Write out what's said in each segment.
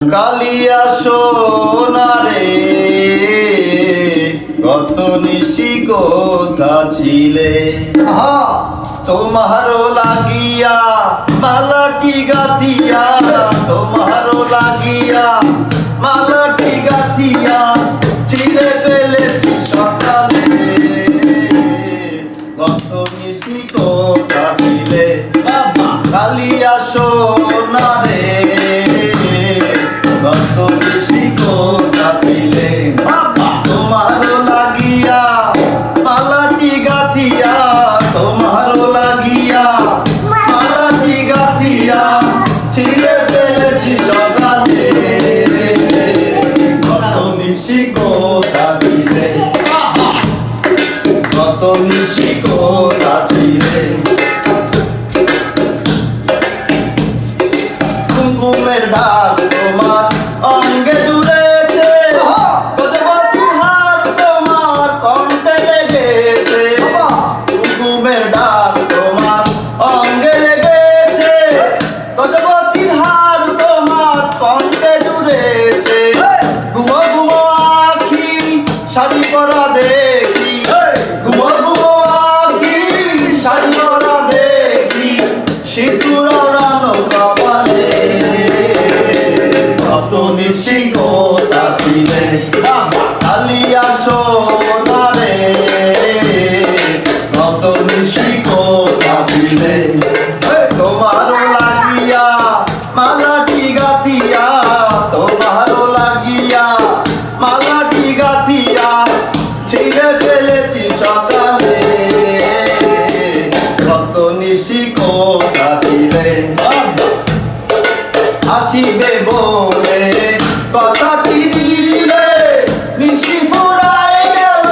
কালিয়া সোনারে কত নিশি কোথা ছিলে? তোমারও লাগিয়া মালাটি গাথিয়া তোমারও লাগিয়া মালাটি তোমারও লাগিয়া মালাটি গাথিয়া, ছিলে পেলেছি সকালে। কত নিশি কোথা ছিলে কত কুমকুমের ডাক তোমার অঙ্গে গজপতি হাত তোমার কণ্ঠে জুড়েছে। গুমো আখি শাড়ি পরা দেখি। গুমো গুমো আখি শাড়ি পরা দেখি। সিঁদুর রানো কপালে। কত নিশি কোথা মালাটি গাথিয়া ছিঁড়ে ফেলেছি সকালে। কত নিশি কোটা দিলে। আসিবে বলে কথাটি দিলে নিশি ফুরায় গেল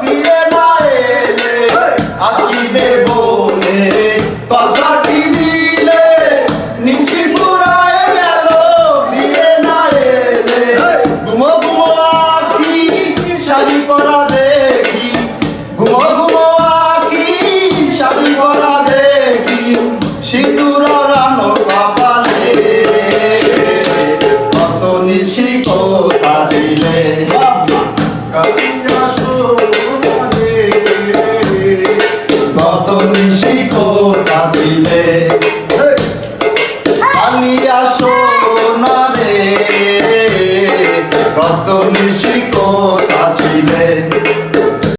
ফিরে না এলে। আসিবে বলে কথা শাড়ি পরা দেখি। ঘুমো ঘুমো, আঁকি, শাড়ি পরা দেখি। সিঁদুর রানো কপালে। কত নিশি কোথা দিলে। কত নিশি কোথা Amen.